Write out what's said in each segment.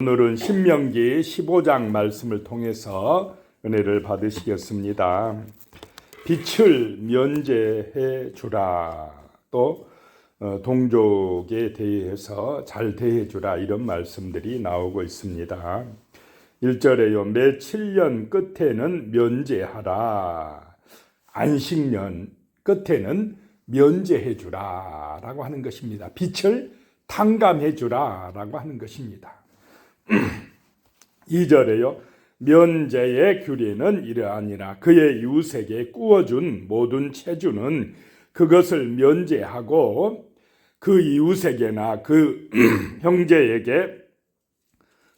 오늘은 신명기 15장 말씀을 통해서 은혜를 받으시겠습니다. 빛을 면제해 주라. 또 어, 동족에 대해서 잘 대해 주라 이런 말씀들이 나오고 있습니다. 1절에요. 매 7년 끝에는 면제하라. 안식년 끝에는 면제해 주라라고 하는 것입니다. 빛을 탕감해 주라라고 하는 것입니다. 2절에요. 면제의 규례는 이러하니라. 그의 유색에 꾸어준 모든 체주는 그것을 면제하고 그 이웃에게나 그 형제에게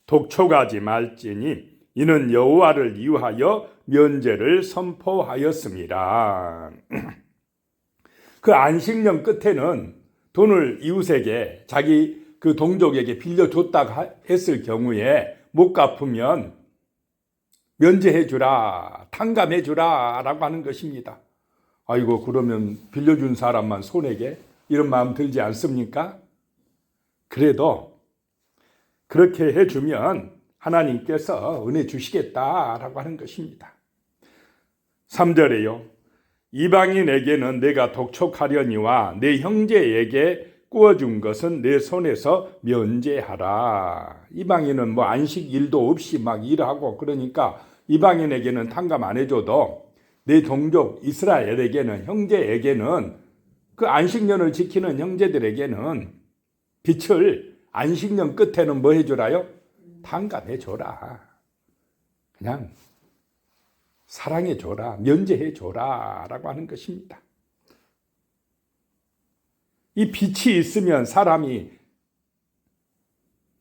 독촉하지 말지니 이는 여호와를 이유하여 면제를 선포하였습니다. 그 안식년 끝에는 돈을 이웃에게 자기 그 동족에게 빌려줬다가 했을 경우에 못 갚으면 면제해 주라, 탕감해 주라 라고 하는 것입니다. 아이고 그러면 빌려준 사람만 손해게 이런 마음 들지 않습니까? 그래도 그렇게 해주면 하나님께서 은혜 주시겠다라고 하는 것입니다. 3절에요. 이방인에게는 내가 독촉하려니와 내 형제에게 구워준 것은 내 손에서 면제하라. 이방인은 뭐 안식 일도 없이 막 일하고 그러니까 이방인에게는 탕감 안 해줘도 내 동족 이스라엘에게는 형제에게는 그 안식년을 지키는 형제들에게는 빛을 안식년 끝에는 뭐 해줘라요? 탕감해 줘라. 그냥 사랑해 줘라, 면제해 줘라 라고 하는 것입니다. 이 빛이 있으면 사람이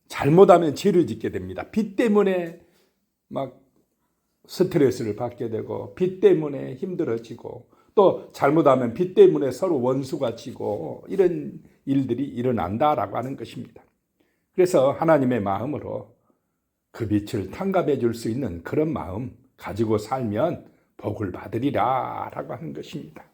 잘못하면 죄를 짓게 됩니다. 빛 때문에 막 스트레스를 받게 되고 빛 때문에 힘들어지고 또 잘못하면 빛 때문에 서로 원수가 지고 이런 일들이 일어난다라고 하는 것입니다. 그래서 하나님의 마음으로 그 빛을 탕감해 줄 수 있는 그런 마음 가지고 살면 복을 받으리라 라고 하는 것입니다.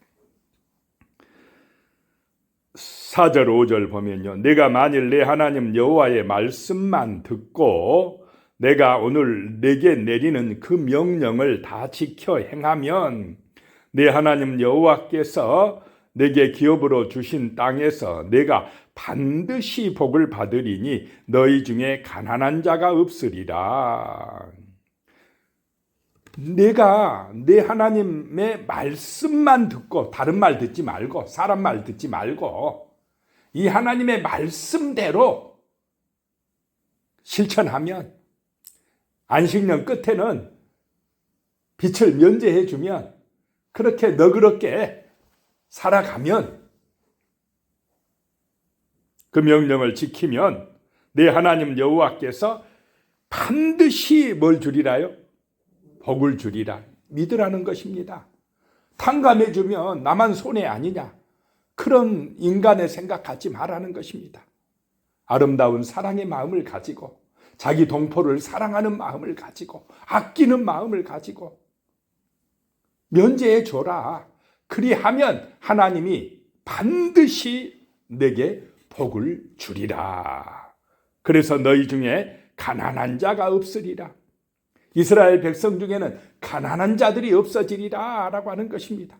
4절 5절 보면요. 내가 만일 내 하나님 여호와의 말씀만 듣고 내가 오늘 내게 내리는 그 명령을 다 지켜 행하면 내 하나님 여호와께서 내게 기업으로 주신 땅에서 내가 반드시 복을 받으리니 너희 중에 가난한 자가 없으리라. 내가 내 하나님의 말씀만 듣고 다른 말 듣지 말고 사람 말 듣지 말고 이 하나님의 말씀대로 실천하면 안식년 끝에는 빛을 면제해 주면 그렇게 너그럽게 살아가면 그 명령을 지키면 내 하나님 여호와께서 반드시 뭘 주리라요? 복을 주리라. 믿으라는 것입니다. 탕감해 주면 나만 손해 아니냐. 그런 인간의 생각하지 말라는 것입니다. 아름다운 사랑의 마음을 가지고 자기 동포를 사랑하는 마음을 가지고 아끼는 마음을 가지고 면제해 줘라. 그리하면 하나님이 반드시 내게 복을 주리라. 그래서 너희 중에 가난한 자가 없으리라. 이스라엘 백성 중에는 가난한 자들이 없어지리라 라고 하는 것입니다.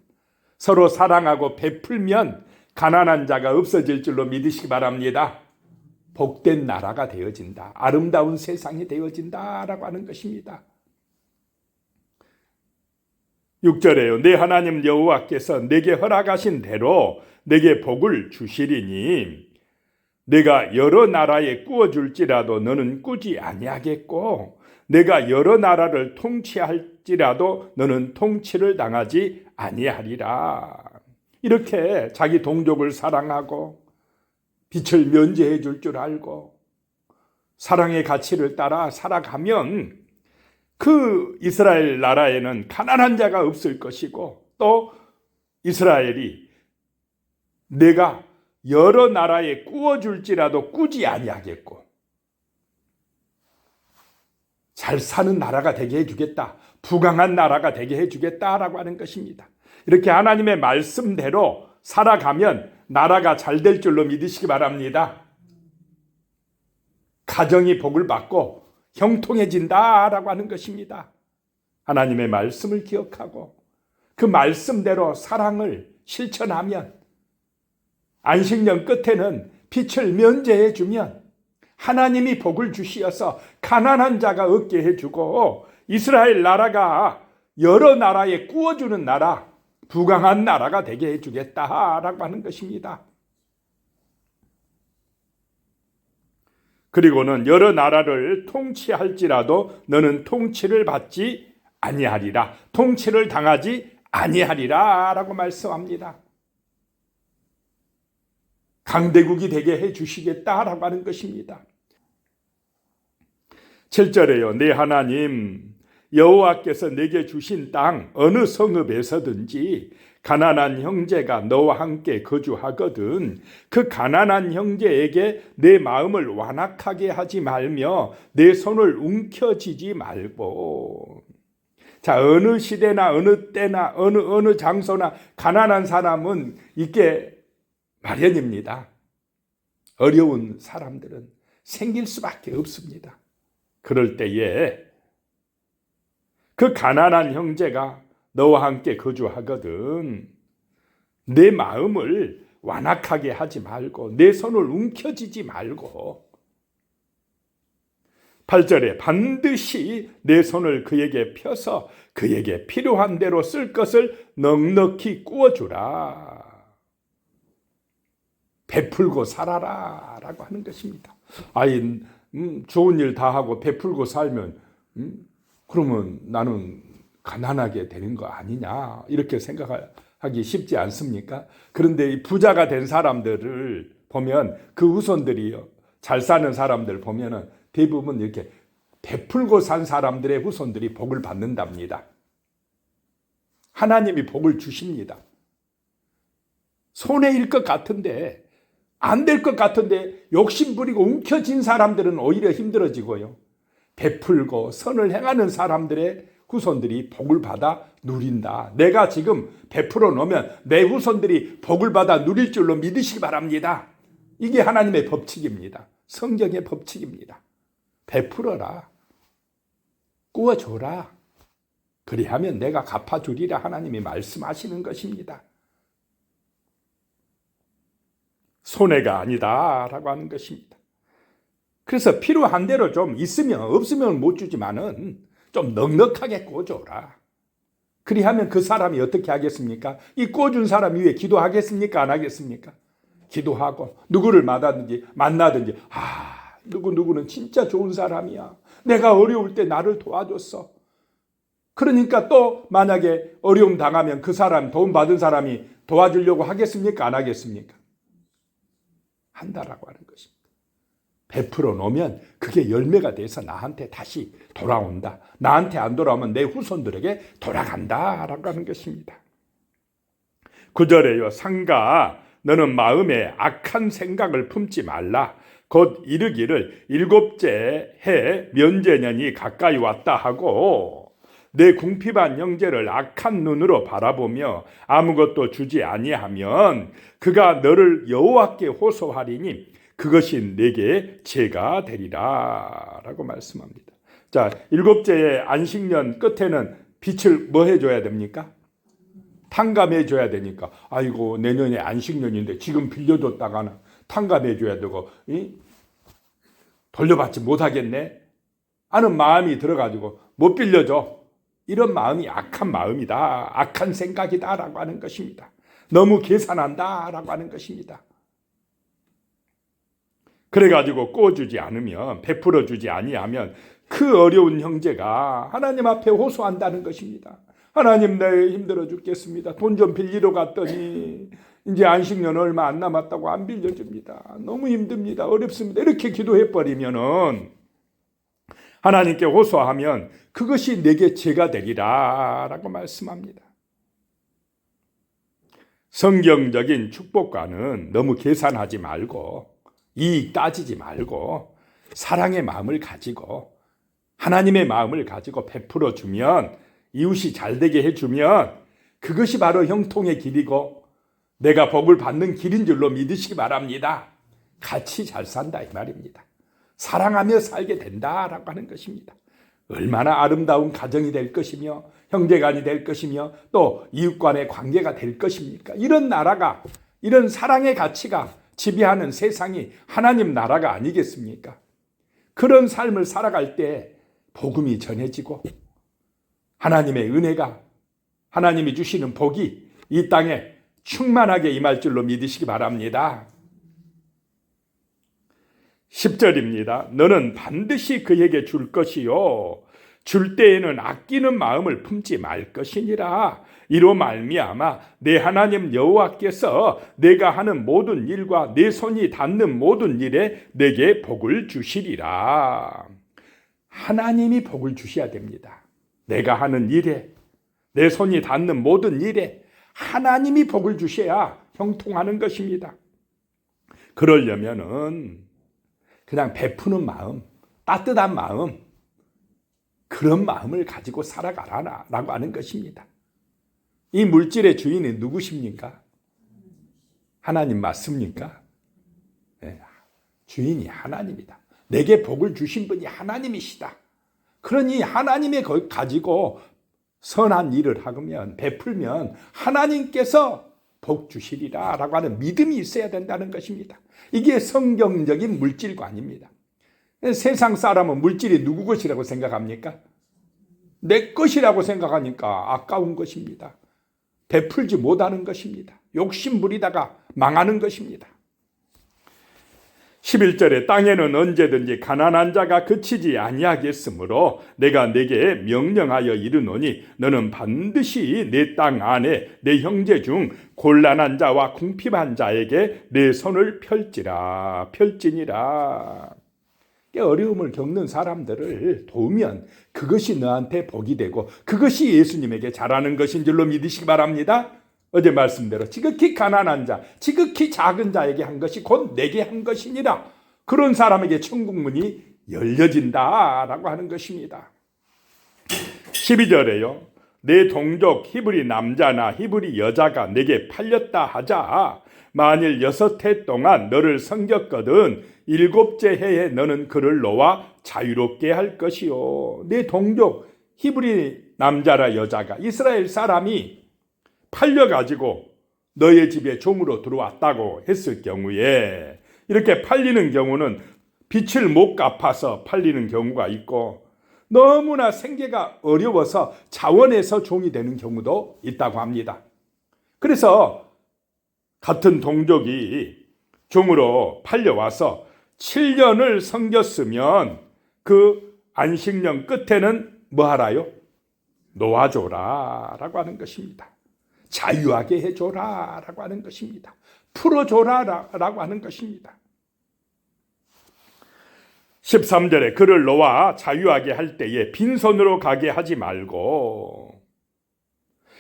서로 사랑하고 베풀면 가난한 자가 없어질 줄로 믿으시기 바랍니다. 복된 나라가 되어진다. 아름다운 세상이 되어진다. 라고 하는 것입니다. 6절에요. 내 하나님 여호와께서 내게 허락하신 대로 내게 복을 주시리니 내가 여러 나라에 꾸어 줄지라도 너는 꾸지 아니하겠고 내가 여러 나라를 통치할지라도 너는 통치를 당하지 아니하리라. 이렇게 자기 동족을 사랑하고 빛을 면제해 줄줄 알고 사랑의 가치를 따라 살아가면 그 이스라엘 나라에는 가난한 자가 없을 것이고 또 이스라엘이 내가 여러 나라에 꾸어 줄지라도 꾸지 아니하겠고 잘 사는 나라가 되게 해주겠다. 부강한 나라가 되게 해주겠다라고 하는 것입니다. 이렇게 하나님의 말씀대로 살아가면 나라가 잘 될 줄로 믿으시기 바랍니다. 가정이 복을 받고 형통해진다라고 하는 것입니다. 하나님의 말씀을 기억하고 그 말씀대로 사랑을 실천하면 안식년 끝에는 빛을 면제해 주면 하나님이 복을 주시어서 가난한 자가 얻게 해주고 이스라엘 나라가 여러 나라에 꾸어주는 나라, 부강한 나라가 되게 해주겠다라고 하는 것입니다. 그리고는 여러 나라를 통치할지라도 너는 통치를 받지 아니하리라. 통치를 당하지 아니하리라라고 말씀합니다. 강대국이 되게 해 주시겠다라고 하는 것입니다. 7절에요. 내 하나님 여호와께서 내게 주신 땅 어느 성읍에서든지 가난한 형제가 너와 함께 거주하거든 그 가난한 형제에게 내 마음을 완악하게 하지 말며 내 손을 움켜쥐지 말고 자 어느 시대나 어느 때나 어느 어느 장소나 가난한 사람은 있게 마련입니다. 어려운 사람들은 생길 수밖에 없습니다. 그럴 때에 그 가난한 형제가 너와 함께 거주하거든. 내 마음을 완악하게 하지 말고 내 손을 움켜쥐지 말고 8절에 반드시 내 손을 그에게 펴서 그에게 필요한 대로 쓸 것을 넉넉히 구워주라. 베풀고 살아라. 라고 하는 것입니다. 아이, 음, 좋은 일 다 하고 베풀고 살면, 음, 그러면 나는 가난하게 되는 거 아니냐. 이렇게 생각하기 쉽지 않습니까? 그런데 이 부자가 된 사람들을 보면 그 후손들이요. 잘 사는 사람들 보면은 대부분 이렇게 베풀고 산 사람들의 후손들이 복을 받는답니다. 하나님이 복을 주십니다. 손해일 것 같은데 안 될 것 같은데 욕심 부리고 움켜진 사람들은 오히려 힘들어지고요. 베풀고 선을 행하는 사람들의 후손들이 복을 받아 누린다. 내가 지금 베풀어 놓으면 내 후손들이 복을 받아 누릴 줄로 믿으시기 바랍니다. 이게 하나님의 법칙입니다. 성경의 법칙입니다. 베풀어라. 구워줘라. 그리하면 내가 갚아주리라 하나님이 말씀하시는 것입니다. 손해가 아니다라고 하는 것입니다. 그래서 필요한 대로 좀 있으면 없으면 못 주지만은 좀 넉넉하게 꿔줘라. 그리하면 그 사람이 어떻게 하겠습니까? 이 꿔준 사람 위에 기도하겠습니까? 안 하겠습니까? 기도하고 누구를 만나든지 만나든지 아 누구 누구는 진짜 좋은 사람이야. 내가 어려울 때 나를 도와줬어. 그러니까 또 만약에 어려움 당하면 그 사람 도움 받은 사람이 도와주려고 하겠습니까? 안 하겠습니까? 한다라고 하는 것입니다. 베풀어 놓으면 그게 열매가 돼서 나한테 다시 돌아온다. 나한테 안 돌아오면 내 후손들에게 돌아간다라고 하는 것입니다. 구절에요. 상가 너는 마음에 악한 생각을 품지 말라. 곧 이르기를 일곱째 해 면제년이 가까이 왔다 하고 내 궁핍한 형제를 악한 눈으로 바라보며 아무것도 주지 아니하면 그가 너를 여호와께 호소하리니 그것이 내게 죄가 되리라 라고 말씀합니다. 자, 일곱째의 안식년 끝에는 빛을 뭐 해줘야 됩니까? 탕감해 줘야 되니까. 아이고 내년에 안식년인데 지금 빌려줬다가는 탕감해 줘야 되고 이? 돌려받지 못하겠네. 하는 마음이 들어가지고 못 빌려줘. 이런 마음이 악한 마음이다. 악한 생각이다라고 하는 것입니다. 너무 계산한다라고 하는 것입니다. 그래가지고 꿔주지 않으면 베풀어 주지 아니하면 그 어려운 형제가 하나님 앞에 호소한다는 것입니다. 하나님 내 힘들어 죽겠습니다. 돈 좀 빌리러 갔더니 이제 안식년 얼마 안 남았다고 안 빌려줍니다. 너무 힘듭니다. 어렵습니다. 이렇게 기도해 버리면은 하나님께 호소하면 그것이 내게 죄가 되리라 라고 말씀합니다. 성경적인 축복과는 너무 계산하지 말고 이익 따지지 말고 사랑의 마음을 가지고 하나님의 마음을 가지고 베풀어 주면 이웃이 잘 되게 해 주면 그것이 바로 형통의 길이고 내가 복을 받는 길인 줄로 믿으시기 바랍니다. 같이 잘 산다 이 말입니다. 사랑하며 살게 된다라고 하는 것입니다. 얼마나 아름다운 가정이 될 것이며 형제간이 될 것이며 또 이웃 간의 관계가 될 것입니까? 이런 나라가 이런 사랑의 가치가 지배하는 세상이 하나님 나라가 아니겠습니까? 그런 삶을 살아갈 때 복음이 전해지고 하나님의 은혜가 하나님이 주시는 복이 이 땅에 충만하게 임할 줄로 믿으시기 바랍니다. 10절입니다. 너는 반드시 그에게 줄 것이요. 줄 때에는 아끼는 마음을 품지 말 것이니라. 이로 말미암아 내 하나님 여호와께서 내가 하는 모든 일과 내 손이 닿는 모든 일에 내게 복을 주시리라. 하나님이 복을 주셔야 됩니다. 내가 하는 일에 내 손이 닿는 모든 일에 하나님이 복을 주셔야 형통하는 것입니다. 그러려면은 그냥 베푸는 마음, 따뜻한 마음, 그런 마음을 가지고 살아가라 라고 하는 것입니다. 이 물질의 주인은 누구십니까? 하나님 맞습니까? 네, 주인이 하나님이다. 내게 복을 주신 분이 하나님이시다. 그러니 하나님의 걸 가지고 선한 일을 하면 베풀면 하나님께서 복 주시리라 라고 하는 믿음이 있어야 된다는 것입니다. 이게 성경적인 물질관입니다. 세상 사람은 물질이 누구 것이라고 생각합니까? 내 것이라고 생각하니까 아까운 것입니다. 베풀지 못하는 것입니다. 욕심 부리다가 망하는 것입니다. 11절에 땅에는 언제든지 가난한 자가 그치지 아니하겠으므로 내가 내게 명령하여 이르노니 너는 반드시 내 땅 안에 내 형제 중 곤란한 자와 궁핍한 자에게 내 손을 펼지라 펼지니라 어려움을 겪는 사람들을 도우면 그것이 너한테 복이 되고 그것이 예수님에게 잘하는 것인 줄로 믿으시기 바랍니다. 어제 말씀대로 지극히 가난한 자, 지극히 작은 자에게 한 것이 곧 내게 한 것이니라. 그런 사람에게 천국 문이 열려진다라고 하는 것입니다. 12절에요. 내 동족 히브리 남자나 히브리 여자가 내게 팔렸다 하자. 만일 여섯 해 동안 너를 섬겼거든 일곱째 해에 너는 그를 놓아 자유롭게 할 것이요. 내 동족 히브리 남자라 여자가 이스라엘 사람이 팔려가지고 너의 집에 종으로 들어왔다고 했을 경우에 이렇게 팔리는 경우는 빛을 못 갚아서 팔리는 경우가 있고 너무나 생계가 어려워서 자원해서 종이 되는 경우도 있다고 합니다. 그래서 같은 동족이 종으로 팔려와서 7년을 섬겼으면 그 안식년 끝에는 뭐 하라요? 놓아줘라 라고 하는 것입니다. 자유하게 해줘라 라고 하는 것입니다. 풀어줘라 라고 하는 것입니다. 13절에 그를 놓아 자유하게 할 때에 빈손으로 가게 하지 말고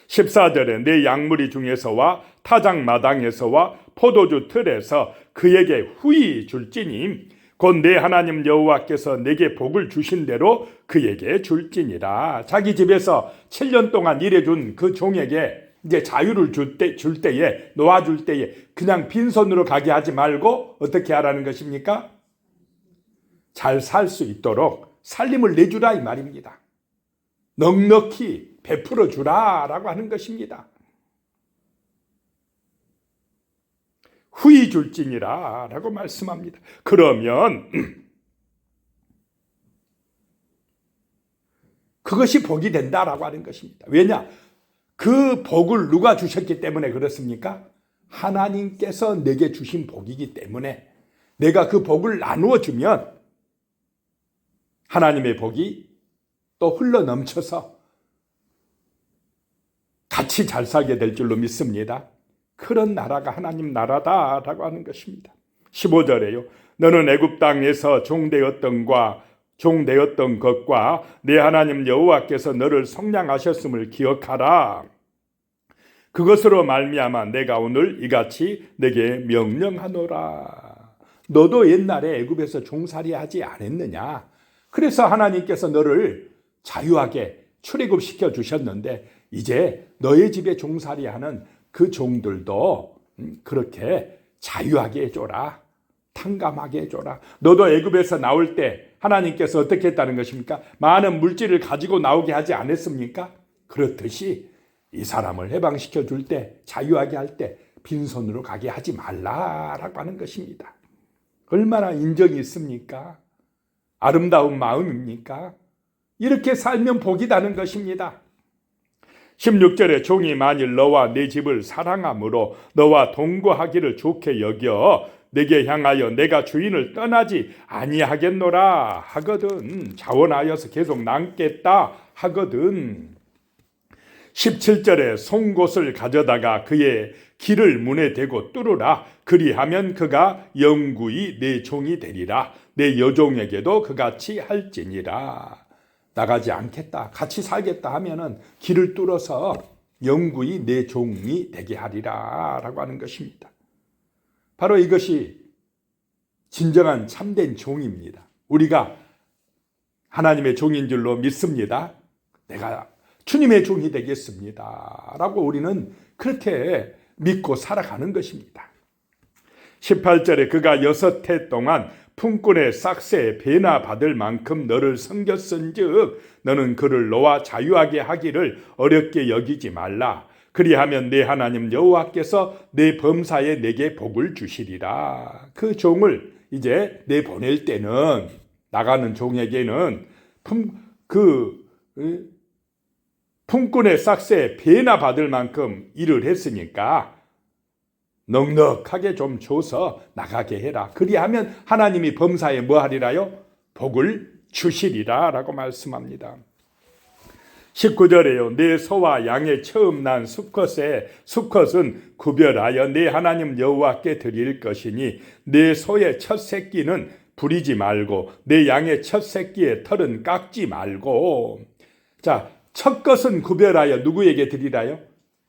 14절에 내 양무리 중에서와 타작 마당에서와 포도주 틀에서 그에게 후히 줄지니 곧 내 하나님 여호와께서 내게 복을 주신 대로 그에게 줄지니라 자기 집에서 7년 동안 일해준 그 종에게 이제 자유를 줄, 때, 줄 때에 놓아줄 때에 그냥 빈손으로 가게 하지 말고 어떻게 하라는 것입니까? 잘 살 수 있도록 살림을 내주라 이 말입니다. 넉넉히 베풀어 주라 라고 하는 것입니다. 후히 줄지니라 라고 말씀합니다. 그러면 그것이 복이 된다라고 하는 것입니다. 왜냐? 그 복을 누가 주셨기 때문에 그렇습니까? 하나님께서 내게 주신 복이기 때문에 내가 그 복을 나누어 주면 하나님의 복이 또 흘러 넘쳐서 같이 잘 살게 될 줄로 믿습니다. 그런 나라가 하나님 나라다라고 하는 것입니다. 15절에요. 너는 애굽 땅에서 종되었던과 종 되었던 것과 내 하나님 여호와께서 너를 성량하셨음을 기억하라. 그것으로 말미암아 내가 오늘 이같이 내게 명령하노라. 너도 옛날에 애굽에서 종살이하지 않았느냐? 그래서 하나님께서 너를 자유하게 출애굽 시켜 주셨는데 이제 너의 집에 종살이하는 그 종들도 그렇게 자유하게 해줘라. 탕감하게 해줘라. 너도 애굽에서 나올 때 하나님께서 어떻게 했다는 것입니까? 많은 물질을 가지고 나오게 하지 않았습니까? 그렇듯이 이 사람을 해방시켜 줄 때, 자유하게 할 때 빈손으로 가게 하지 말라라고 하는 것입니다. 얼마나 인정이 있습니까? 아름다운 마음입니까? 이렇게 살면 복이다는 것입니다. 16절에 종이 만일 너와 내 집을 사랑함으로 너와 동거하기를 좋게 여겨 내게 향하여 내가 주인을 떠나지 아니하겠노라 하거든. 자원하여서 계속 남겠다 하거든. 17절에 송곳을 가져다가 그의 길을 문에 대고 뚫으라. 그리하면 그가 영구히 내 종이 되리라. 내 여종에게도 그같이 할지니라. 나가지 않겠다. 같이 살겠다 하면은 길을 뚫어서 영구히 내 종이 되게 하리라 라고 하는 것입니다. 바로 이것이 진정한 참된 종입니다. 우리가 하나님의 종인 줄로 믿습니다. 내가 주님의 종이 되겠습니다. 라고 우리는 그렇게 믿고 살아가는 것입니다. 18절에 그가 여섯 해 동안 품꾼의 싹새 배나 받을 만큼 너를 섬겼은 즉 너는 그를 너와 자유하게 하기를 어렵게 여기지 말라. 그리하면 내 하나님 여호와께서 내 범사에 내게 복을 주시리라. 그 종을 이제 내 보낼 때는 나가는 종에게는 품 그 품꾼의 싹새 배나 받을 만큼 일을 했으니까 넉넉하게 좀 줘서 나가게 해라. 그리하면 하나님이 범사에 뭐 하리라요? 복을 주시리라 라고 말씀합니다. 19절에요. 내 소와 양의 처음 난 수컷에 수컷은 구별하여 내 하나님 여호와께 드릴 것이니 내 소의 첫 새끼는 부리지 말고 내 양의 첫 새끼의 털은 깎지 말고 자, 첫 것은 구별하여 누구에게 드리라요?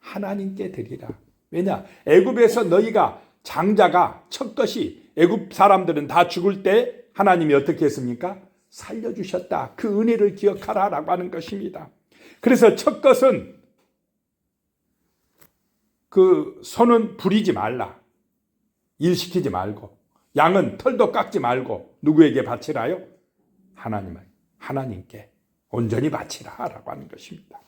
하나님께 드리라. 왜냐? 애굽에서 너희가 장자가 첫 것이 애굽 사람들은 다 죽을 때 하나님이 어떻게 했습니까? 살려 주셨다. 그 은혜를 기억하라라고 하는 것입니다. 그래서 첫 것은 그 손은 부리지 말라. 일시키지 말고 양은 털도 깎지 말고 누구에게 바치라요? 하나님을 하나님께 온전히 바치라라고 하는 것입니다.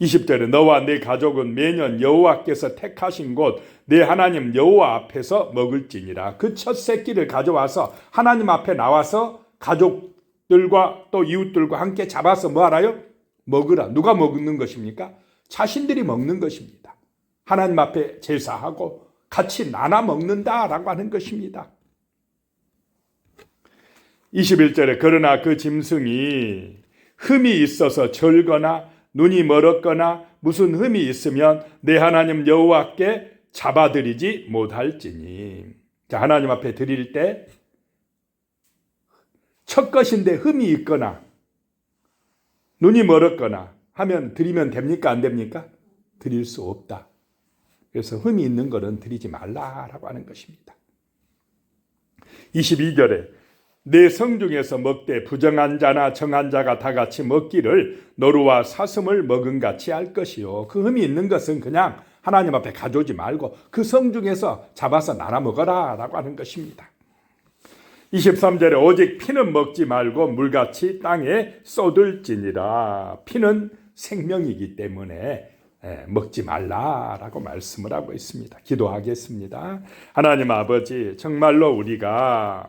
20절에 너와 내 가족은 매년 여호와께서 택하신 곳 내 하나님 여호와 앞에서 먹을지니라 그 첫 새끼를 가져와서 하나님 앞에 나와서 가족들과 또 이웃들과 함께 잡아서 뭐 하라요? 먹으라. 누가 먹는 것입니까? 자신들이 먹는 것입니다. 하나님 앞에 제사하고 같이 나눠 먹는다라고 하는 것입니다. 21절에 그러나 그 짐승이 흠이 있어서 절거나 눈이 멀었거나 무슨 흠이 있으면 내 하나님 여호와께 잡아들이지 못할지니. 자, 하나님 앞에 드릴 때 첫 것인데 흠이 있거나 눈이 멀었거나 하면 드리면 됩니까? 안 됩니까? 드릴 수 없다. 그래서 흠이 있는 것은 드리지 말라라고 하는 것입니다. 22절에 내 성 중에서 먹되 부정한 자나 정한 자가 다 같이 먹기를 노루와 사슴을 먹은 같이 할 것이요. 그 흠이 있는 것은 그냥 하나님 앞에 가져오지 말고 그 성 중에서 잡아서 나눠 먹어라 라고 하는 것입니다. 23절에 오직 피는 먹지 말고 물같이 땅에 쏟을지니라. 피는 생명이기 때문에 예, 먹지 말라라고 말씀을 하고 있습니다. 기도하겠습니다. 하나님 아버지, 정말로 우리가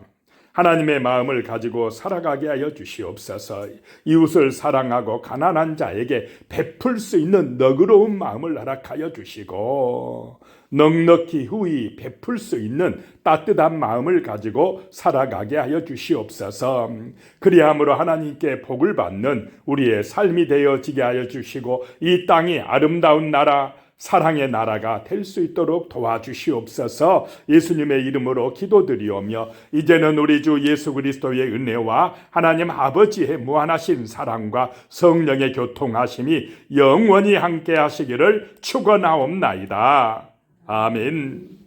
하나님의 마음을 가지고 살아가게 하여 주시옵소서. 이웃을 사랑하고 가난한 자에게 베풀 수 있는 너그러운 마음을 허락하여 주시고 넉넉히 후히 베풀 수 있는 따뜻한 마음을 가지고 살아가게 하여 주시옵소서. 그리함으로 하나님께 복을 받는 우리의 삶이 되어지게 하여 주시고 이 땅이 아름다운 나라 사랑의 나라가 될 수 있도록 도와주시옵소서 예수님의 이름으로 기도드리오며 이제는 우리 주 예수 그리스도의 은혜와 하나님 아버지의 무한하신 사랑과 성령의 교통하심이 영원히 함께 하시기를 축원하옵나이다. 아멘.